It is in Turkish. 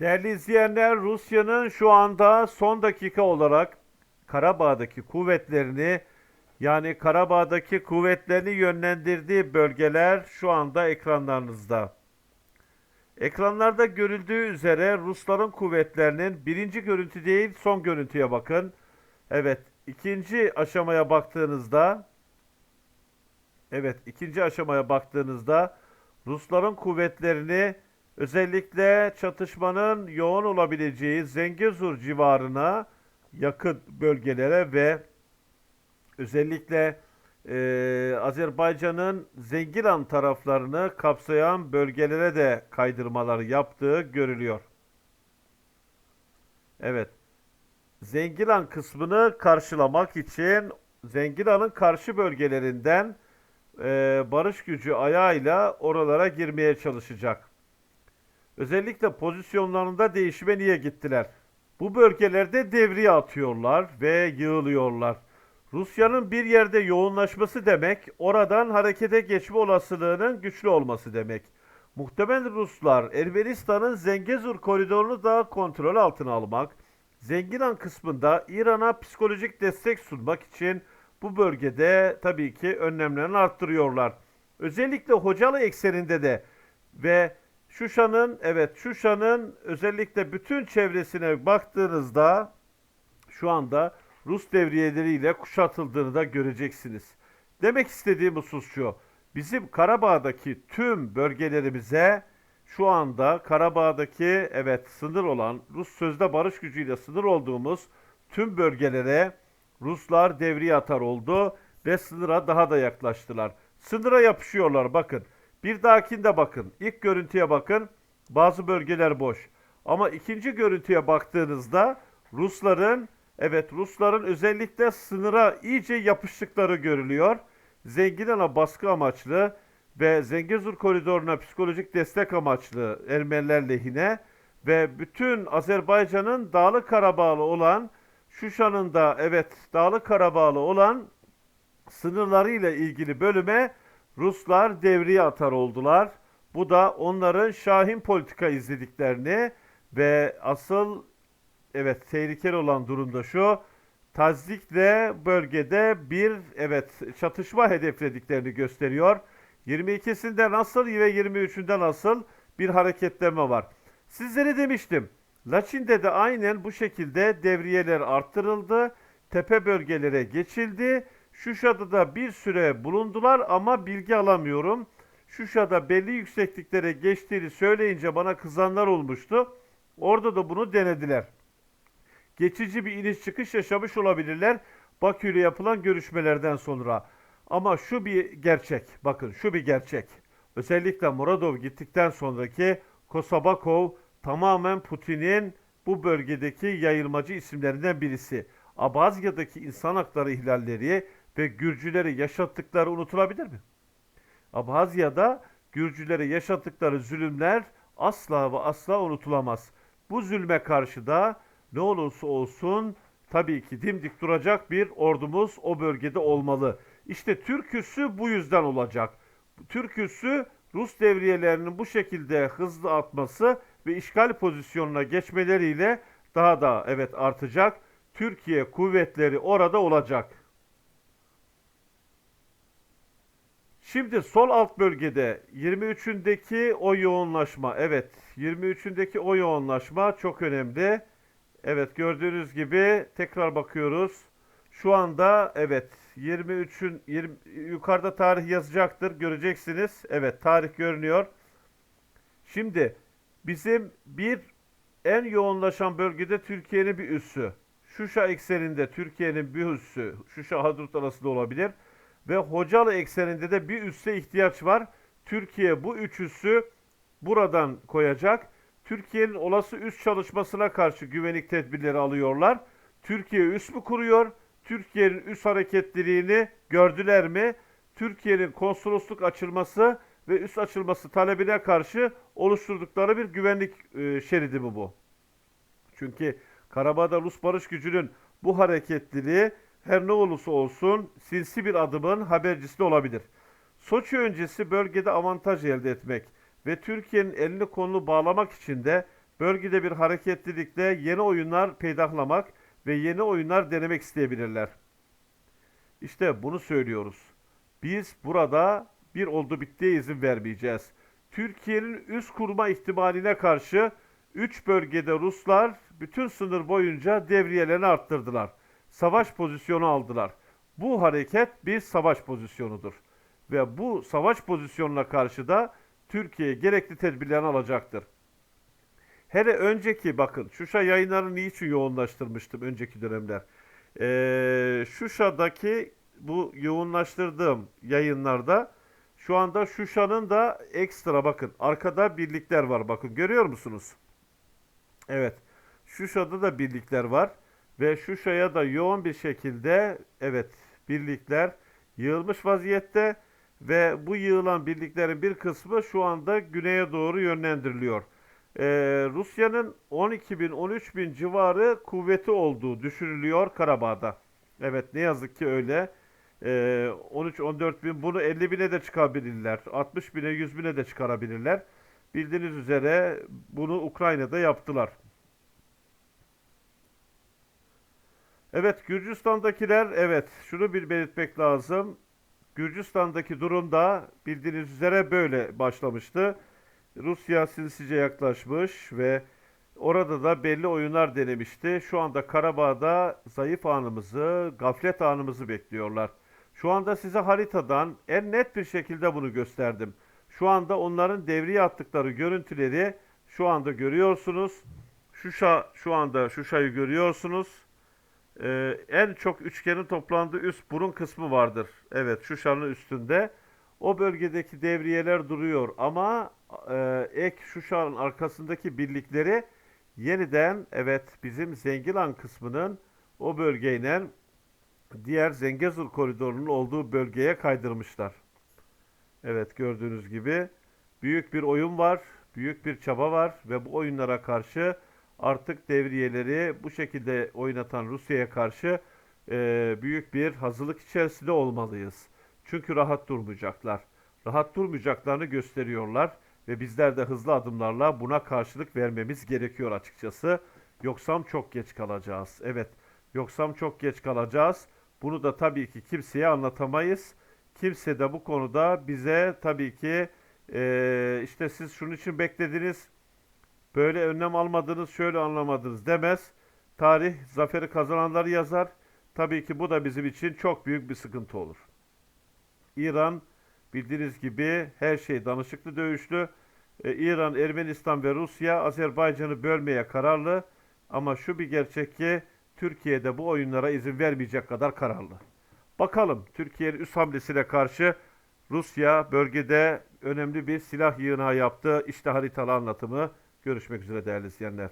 Değerli izleyenler, Rusya'nın şu anda son dakika olarak Karabağ'daki kuvvetlerini yani Karabağ'daki kuvvetlerini yönlendirdiği bölgeler şu anda ekranlarınızda. Ekranlarda görüldüğü üzere Rusların kuvvetlerinin birinci görüntü değil son görüntüye bakın. Evet ikinci aşamaya baktığınızda evet ikinci aşamaya baktığınızda Rusların kuvvetlerini özellikle çatışmanın yoğun olabileceği Zengezur civarına yakın bölgelere ve özellikle eee, Azerbaycan'ın Zengilan taraflarını kapsayan bölgelere de kaydırmalar yaptığı görülüyor. Evet. Zengilan kısmını karşılamak için Zengilan'ın karşı bölgelerinden eee, barış gücü ayağıyla oralara girmeye çalışacak. Özellikle pozisyonlarında değişime niye gittiler? Bu bölgelerde devriye atıyorlar ve yığılıyorlar. Rusya'nın bir yerde yoğunlaşması demek, oradan harekete geçme olasılığının güçlü olması demek. Muhtemel Ruslar Ermenistan'ın Zengezur koridorunu da kontrol altına almak, Zengilan kısmında İran'a psikolojik destek sunmak için bu bölgede tabii ki önlemlerini arttırıyorlar. Özellikle Hocalı ekseninde de ve Şuşa'nın evet Şuşa'nın özellikle bütün çevresine baktığınızda şu anda Rus devriyeleriyle kuşatıldığını da göreceksiniz. Demek istediğim husus şu. Bizim Karabağ'daki tüm bölgelerimize şu anda Karabağ'daki evet sınır olan Rus sözde barış gücüyle sınır olduğumuz tüm bölgelere Ruslar devriye atar oldu ve sınıra daha da yaklaştılar. Sınıra yapışıyorlar bakın. Bir dahakinde bakın. İlk görüntüye bakın. Bazı bölgeler boş. Ama ikinci görüntüye baktığınızda Rusların evet Rusların özellikle sınıra iyice yapıştıkları görülüyor. Zenginana baskı amaçlı ve Zengezur koridoruna psikolojik destek amaçlı Ermeniler lehine ve bütün Azerbaycan'ın Dağlık Karabağlı olan Şuşa'nın da evet Dağlık Karabağlı olan sınırlarıyla ilgili bölüme Ruslar devriye atar oldular. Bu da onların şahin politika izlediklerini ve asıl evet tehlikeli olan durumda şu tazikle bölgede bir evet çatışma hedeflediklerini gösteriyor. 22'sinde nasıl ve 23'ünde nasıl bir hareketlenme var. Sizlere demiştim. Laçin'de de aynen bu şekilde devriyeler arttırıldı. Tepe bölgelere geçildi. Şuşa'da da bir süre bulundular ama bilgi alamıyorum. Şuşa'da belli yüksekliklere geçtiğini söyleyince bana kızanlar olmuştu. Orada da bunu denediler. Geçici bir iniş çıkış yaşamış olabilirler Bakü ile yapılan görüşmelerden sonra. Ama şu bir gerçek. Bakın şu bir gerçek. Özellikle Muradov gittikten sonraki Kosabakov tamamen Putin'in bu bölgedeki yayılmacı isimlerinden birisi. Abazya'daki insan hakları ihlalleri ve Gürcüleri yaşattıkları unutulabilir mi? Abhazya'da Gürcülere yaşattıkları zulümler asla ve asla unutulamaz. Bu zulme karşı da ne olursa olsun tabii ki dimdik duracak bir ordumuz o bölgede olmalı. İşte Türk üssü bu yüzden olacak. Türk üssü Rus devriyelerinin bu şekilde hızlı atması ve işgal pozisyonuna geçmeleriyle daha da evet artacak. Türkiye kuvvetleri orada olacak. Şimdi sol alt bölgede 23'ündeki o yoğunlaşma. Evet 23'ündeki o yoğunlaşma çok önemli. Evet gördüğünüz gibi tekrar bakıyoruz. Şu anda evet 23'ün 20, yukarıda tarih yazacaktır göreceksiniz. Evet tarih görünüyor. Şimdi bizim bir en yoğunlaşan bölgede Türkiye'nin bir üssü. Şuşa ekseninde Türkiye'nin bir üssü. Şuşa Hadrut arasında olabilir. Ve Hocalı ekseninde de bir üsse ihtiyaç var. Türkiye bu üç üssü buradan koyacak. Türkiye'nin olası üst çalışmasına karşı güvenlik tedbirleri alıyorlar. Türkiye üs mü kuruyor? Türkiye'nin üst hareketliliğini gördüler mi? Türkiye'nin konsolosluk açılması ve üst açılması talebine karşı oluşturdukları bir güvenlik e, şeridi mi bu? Çünkü Karabağ'da Rus barış gücünün bu hareketliliği her ne olursa olsun sinsi bir adımın habercisi de olabilir. Soçi öncesi bölgede avantaj elde etmek ve Türkiye'nin elini kolunu bağlamak için de bölgede bir hareketlilikle yeni oyunlar peydahlamak ve yeni oyunlar denemek isteyebilirler. İşte bunu söylüyoruz. Biz burada bir oldu bittiye izin vermeyeceğiz. Türkiye'nin üst kurma ihtimaline karşı 3 bölgede Ruslar bütün sınır boyunca devriyelerini arttırdılar. Savaş pozisyonu aldılar. Bu hareket bir savaş pozisyonudur. Ve bu savaş pozisyonuna karşı da Türkiye gerekli tedbirlerini alacaktır. Hele önceki bakın Şuşa yayınlarını niçin yoğunlaştırmıştım önceki dönemler. Ee, Şuşa'daki bu yoğunlaştırdığım yayınlarda şu anda Şuşa'nın da ekstra bakın arkada birlikler var bakın görüyor musunuz? Evet Şuşa'da da birlikler var ve Şuşa'ya da yoğun bir şekilde evet birlikler yığılmış vaziyette ve bu yığılan birliklerin bir kısmı şu anda güneye doğru yönlendiriliyor. Ee, Rusya'nın 12 bin 13 bin civarı kuvveti olduğu düşünülüyor Karabağ'da. Evet ne yazık ki öyle. Ee, 13-14 bin bunu 50 bine de çıkabilirler. 60 bine 100 bine de çıkarabilirler. Bildiğiniz üzere bunu Ukrayna'da yaptılar. Evet Gürcistan'dakiler evet şunu bir belirtmek lazım. Gürcistan'daki durum da bildiğiniz üzere böyle başlamıştı. Rusya sinsice yaklaşmış ve orada da belli oyunlar denemişti. Şu anda Karabağ'da zayıf anımızı, gaflet anımızı bekliyorlar. Şu anda size haritadan en net bir şekilde bunu gösterdim. Şu anda onların devriye attıkları görüntüleri şu anda görüyorsunuz. Şuşa şu anda Şuşa'yı görüyorsunuz. Ee, en çok üçgenin toplandığı üst burun kısmı vardır. Evet Şuşa'nın üstünde. O bölgedeki devriyeler duruyor ama e, ek Şuşa'nın arkasındaki birlikleri yeniden evet bizim Zengilan kısmının o bölgeyle diğer Zengezur koridorunun olduğu bölgeye kaydırmışlar. Evet gördüğünüz gibi büyük bir oyun var, büyük bir çaba var ve bu oyunlara karşı artık devriyeleri bu şekilde oynatan Rusya'ya karşı e, büyük bir hazırlık içerisinde olmalıyız. Çünkü rahat durmayacaklar. Rahat durmayacaklarını gösteriyorlar ve bizler de hızlı adımlarla buna karşılık vermemiz gerekiyor açıkçası. Yoksam çok geç kalacağız. Evet, yoksam çok geç kalacağız. Bunu da tabii ki kimseye anlatamayız. Kimse de bu konuda bize tabii ki e, işte siz şunun için beklediniz, böyle önlem almadınız, şöyle anlamadınız demez. Tarih zaferi kazananları yazar. Tabii ki bu da bizim için çok büyük bir sıkıntı olur. İran bildiğiniz gibi her şey danışıklı dövüşlü. Ee, İran, Ermenistan ve Rusya Azerbaycan'ı bölmeye kararlı. Ama şu bir gerçek ki Türkiye'de bu oyunlara izin vermeyecek kadar kararlı. Bakalım Türkiye'nin üst hamlesine karşı Rusya bölgede önemli bir silah yığınağı yaptı. İşte haritalı anlatımı. Görüşmek üzere değerli izleyenler.